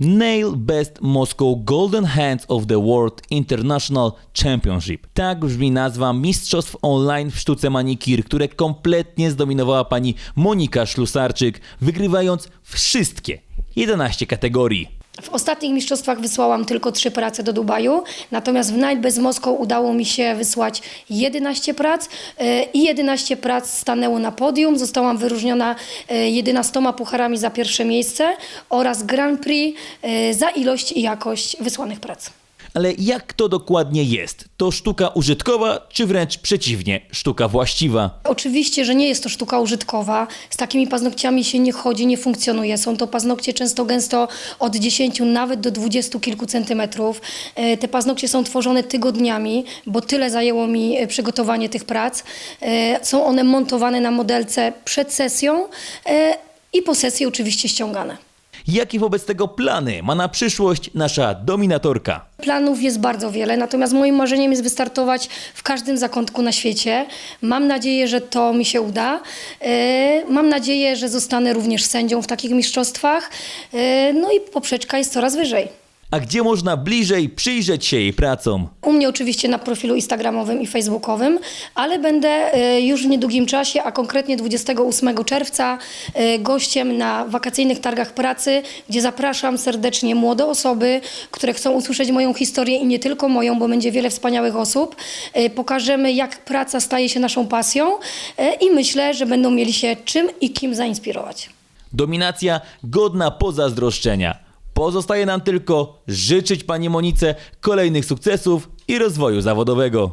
Nail Best Moscow Golden Hands of the World International Championship. Tak brzmi nazwa mistrzostw online w sztuce manikir, które kompletnie zdominowała pani Monika Szlusarczyk, wygrywając wszystkie 11 kategorii. W ostatnich mistrzostwach wysłałam tylko trzy prace do Dubaju, natomiast w Night Bez Moskau udało mi się wysłać 11 prac e, i 11 prac stanęło na podium. Zostałam wyróżniona e, 11 pucharami za pierwsze miejsce oraz Grand Prix e, za ilość i jakość wysłanych prac. Ale jak to dokładnie jest? To sztuka użytkowa, czy wręcz przeciwnie, sztuka właściwa? Oczywiście, że nie jest to sztuka użytkowa. Z takimi paznokciami się nie chodzi, nie funkcjonuje. Są to paznokcie często gęsto od 10 nawet do 20 kilku centymetrów. E, Te paznokcie są tworzone tygodniami, bo tyle zajęło mi e, przygotowanie tych prac. E, Są one montowane na modelce przed sesją i po sesji oczywiście ściągane. Jakie wobec tego plany ma na przyszłość nasza dominatorka? Planów jest bardzo wiele, natomiast moim marzeniem jest wystartować w każdym zakątku na świecie. Mam nadzieję, że to mi się uda. E, Mam nadzieję, że zostanę również sędzią w takich mistrzostwach. E, No i poprzeczka jest coraz wyżej. A gdzie można bliżej przyjrzeć się jej pracom? U mnie oczywiście na profilu instagramowym i facebookowym, ale będę e, już w niedługim czasie, a konkretnie 28 czerwca e, gościem na wakacyjnych targach pracy, gdzie zapraszam serdecznie młode osoby, które chcą usłyszeć moją historię i nie tylko moją, bo będzie wiele wspaniałych osób. E, Pokażemy, jak praca staje się naszą pasją i myślę, że będą mieli się czym i kim zainspirować. Dominacja godna pozazdroszczenia. Pozostaje nam tylko życzyć pani Monice kolejnych sukcesów i rozwoju zawodowego.